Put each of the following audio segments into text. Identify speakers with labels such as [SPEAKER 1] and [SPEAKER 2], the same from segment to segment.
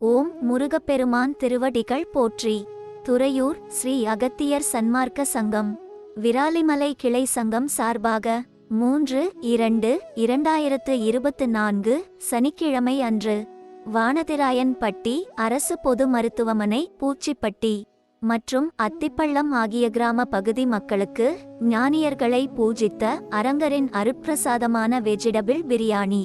[SPEAKER 1] ஓம் முருகப்பெருமான் திருவடிகள் போற்றி. துறையூர் ஸ்ரீ அகத்தியர் சன்மார்க்க சங்கம். விராலிமலை கிளை சங்கம் சார்பாக மூன்று இரண்டு இரண்டாயிரத்து இருபத்து நான்கு சனிக்கிழமை அன்று வானதிராயன்பட்டி அரசு பொது மருத்துவமனை பூச்சிப்பட்டி மற்றும் அத்திப்பள்ளம் ஆகிய கிராம பகுதி மக்களுக்கு ஞானியர்களை பூஜித்த அரங்கரின் அருட்பிரசாதமான வெஜிடபிள் பிரியாணி.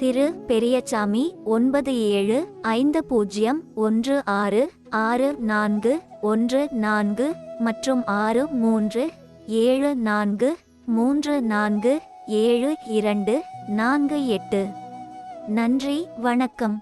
[SPEAKER 1] திரு பெரியசாமி ஒன்பது ஏழு ஐந்து பூஜ்ஜியம் ஒன்று ஆறு ஆறு நான்கு ஒன்று நான்கு மற்றும் ஆறு மூன்று ஏழு நான்கு மூன்று நான்கு ஏழு இரண்டு நான்கு எட்டு. நன்றி வணக்கம்.